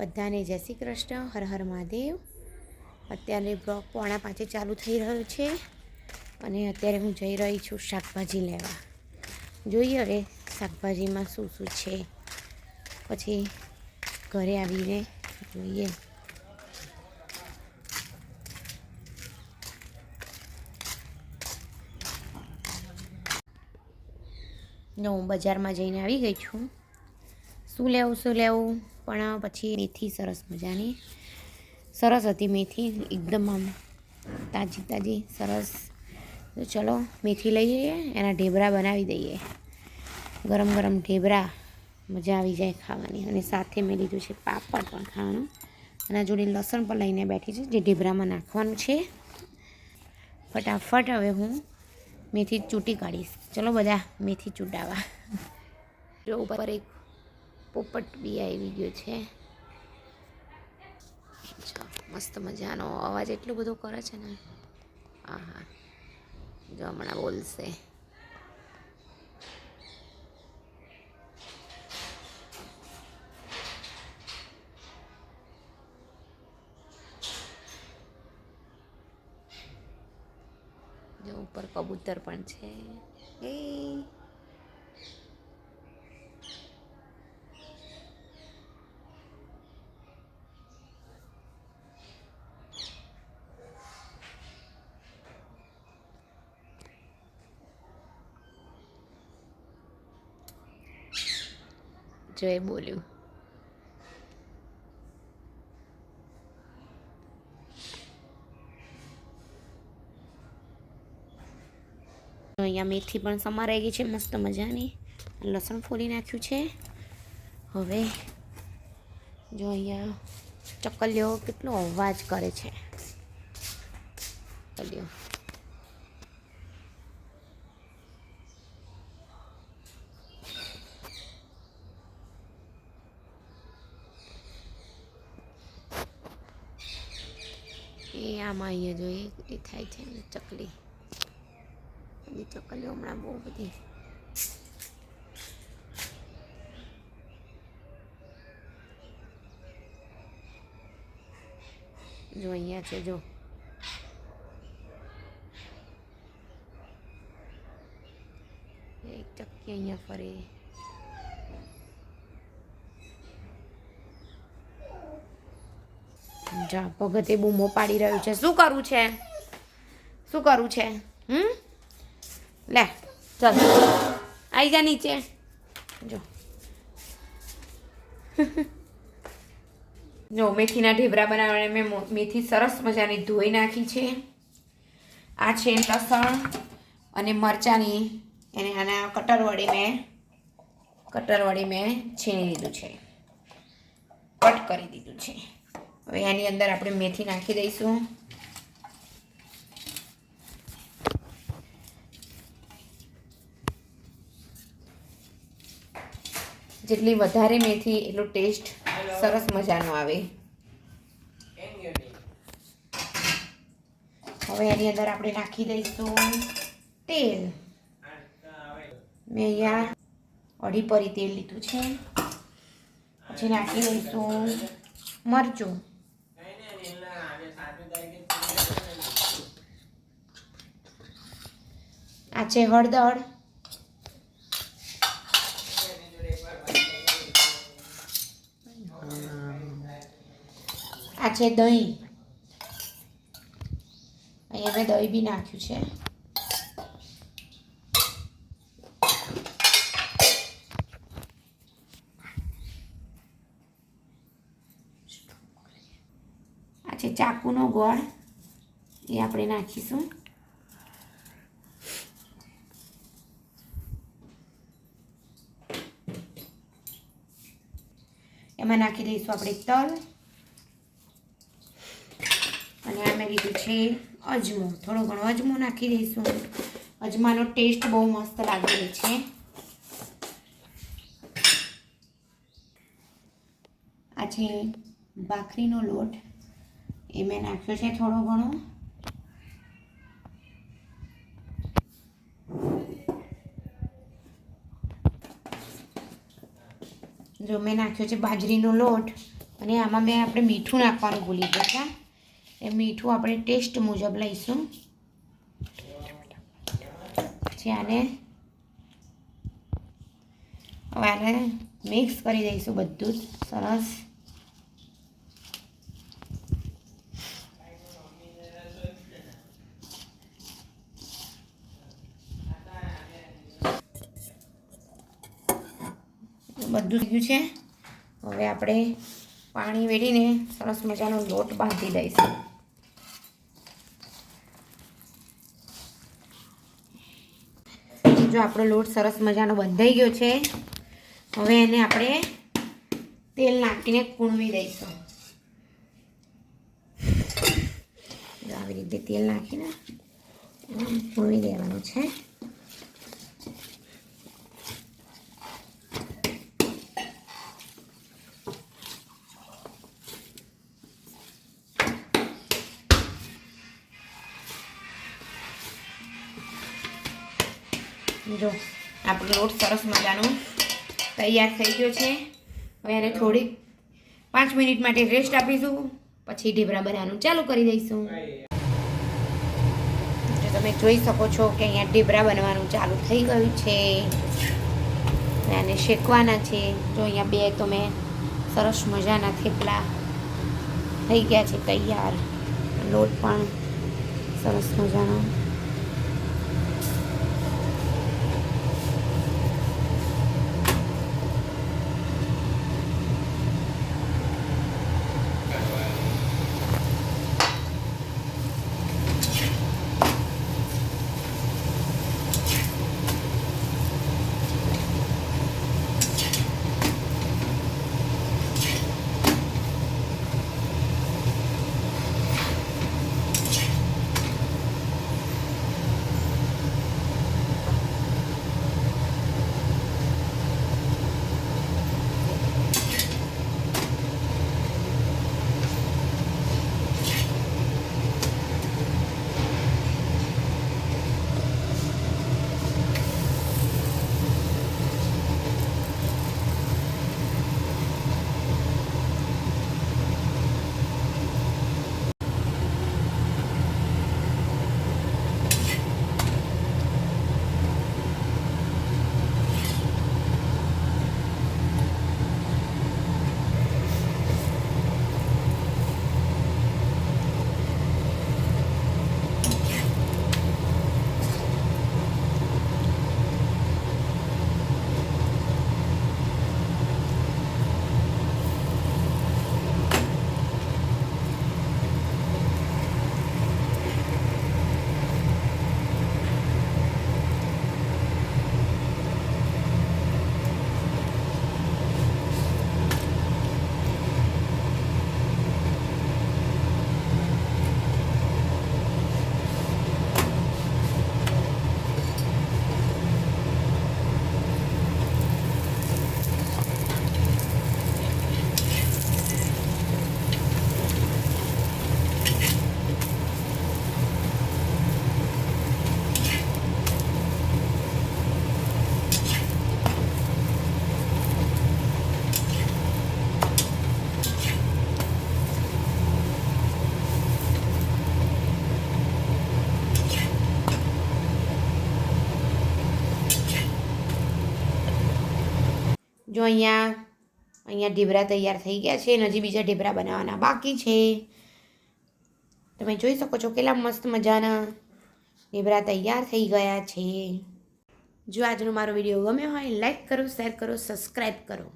બધાને જય શ્રી કૃષ્ણ, હર હર મહાદેવ. અત્યારે બ્લોક પોણા પાંચે ચાલુ થઈ રહ્યો છે અને અત્યારે હું જઈ રહી છું શાકભાજી લેવા. જોઈએ હવે શાકભાજીમાં શું શું છે. પછી ઘરે આવીને જોઈએ. જો હું બજારમાં જઈને આવી ગઈ છું. શું લેવું શું લેવું? પણ પછી મેથી સરસ મજાની. સરસ હતી મેથી, એકદમ આમ તાજી તાજી, સરસ. તો ચલો મેથી લઈ જઈએ એના ઢેબરા બનાવી દઈએ. ગરમ ગરમ ઢેબરા, મજા આવી જાય ખાવાની. અને સાથે મેં લીધું છે પાપડ પણ ખાવાનું. અને જોડે લસણ પણ લઈને બેઠી છે, જે ઢેબરામાં નાખવાનું છે. ફટાફટ હવે હું મેથી ચૂંટી કાઢીશ. ચલો બધા મેથી ચૂંટાવા. જો ઉપર એક પોપટ બી આવી ગયો છે. મસ્ત મજાનો અવાજ એટલો બધો કરે છે ને. હા હા જો હમણાં બોલશે. જો ઉપર કબૂતર પણ છે. એ જો એ બોલ્યું અહીંયા મેથી પણ સમારાઈ ગઈ છે મસ્ત મજાની લસણ ફોલી નાખ્યું છે હવે જો અહીંયા ચકલીઓ કેટલો અવાજ કરે છે ચકલીઓ એ આમાં અહીંયા જોઈએ એ થાય છે ને ચકલી. બધી ચકલીઓ હમણાં બહુ બધી. જો અહીંયા છે, જો. એક ચક્કી અહીંયા ફરે. જા ભગતે બૂમો પાડી રહ્યું છે. શું કરવું છે? શું કરવું છે? હમ? લે, ચાલ. આવી જા નીચે. જો. જો, મેથીના ઢેબરા બનાવવાને મેં, મેથી સરસ મજાની ધોઈ નાખી છે. આ છે લસણ અને મરચાંની. એને આના કટર વડે મેં, કટર વડે મેં છીણી લીધું છે. કટ કરી દીધું છે. હવે એની અંદર આપણે મેથી નાખી દઈશું. જેટલી વધારે મેથી, એટલો ટેસ્ટ સરસ મજાનો આવે. હવે એની અંદર આપણે નાખી દઈશું તેલ. મેં અહીંયા અઢી પરી તેલ લીધું છે. પછી નાખી દઈશું મરચું. આ છે હળદર. આ છે દહીં. અહીંયા મેં દહીં બી નાખ્યું છે. આ છે ચાકુનો ગોળ. એ આપણે નાખીશું. એમાં નાખી દઈશું આપણે તલ. અને આ મેં લીધું છે અજમો. થોડો ઘણો અજમો નાખી દઈશું. અજમાનો ટેસ્ટ બહુ મસ્ત લાગે છે. આ છે ભાખરીનો લોટ એ મેં નાખ્યો છે થોડો ઘણો. જો મેં નાખ્યો છે બાજરીનો લોટ અને આમાં મેં આપણે મીઠું નાખવાનું ભૂલી હતા. એ મીઠું આપણે ટેસ્ટ મુજબ લઈશું. પછી આને હવે આને મિક્સ કરી દઈશું બધું જ. સરસ. બધું થઈ ગયું છે. હવે આપણે પાણી વેડીને સરસ મજાનો લોટ બાંધી દઈશું જો આપણો લોટ સરસ મજાનો બંધાઈ ગયો છે, હવે એને આપણે તેલ નાખીને કૂણવી દઈશું આવી રીતે તેલ નાખીને કૂણવી દેવાનું છે. જો, આપણો લોટ સરસ મજાનો તૈયાર થઈ ગયો છે. હવે એને થોડીક પાંચ મિનિટ માટે રેસ્ટ આપીશું, પછી ઢેબરા બનાવવાનું ચાલુ કરી દઈશું. જો તમે જોઈ શકો છો કે અહીંયા ઢેબરા બનવાનું ચાલુ થઈ ગયું છે. એને શેકવાના છે. જો અહીંયા બે તો મેં સરસ મજાના થેપલા થઈ ગયા છે તૈયાર. લોટ પણ સરસ મજાનો જો અહીંયા અહીંયા ઢેબરા તૈયાર થઈ ગયા છે, અને હજી બીજા ઢેબરા બનાવવાના બાકી છે. તમે જોઈ શકો છો કેટલા મસ્ત મજાના ઢેબરા તૈયાર થઈ ગયા છે. જો આજનો મારો વીડિયો ગમ્યો હોય, લાઈક કરો, શેર કરો, સબસ્ક્રાઈબ કરો.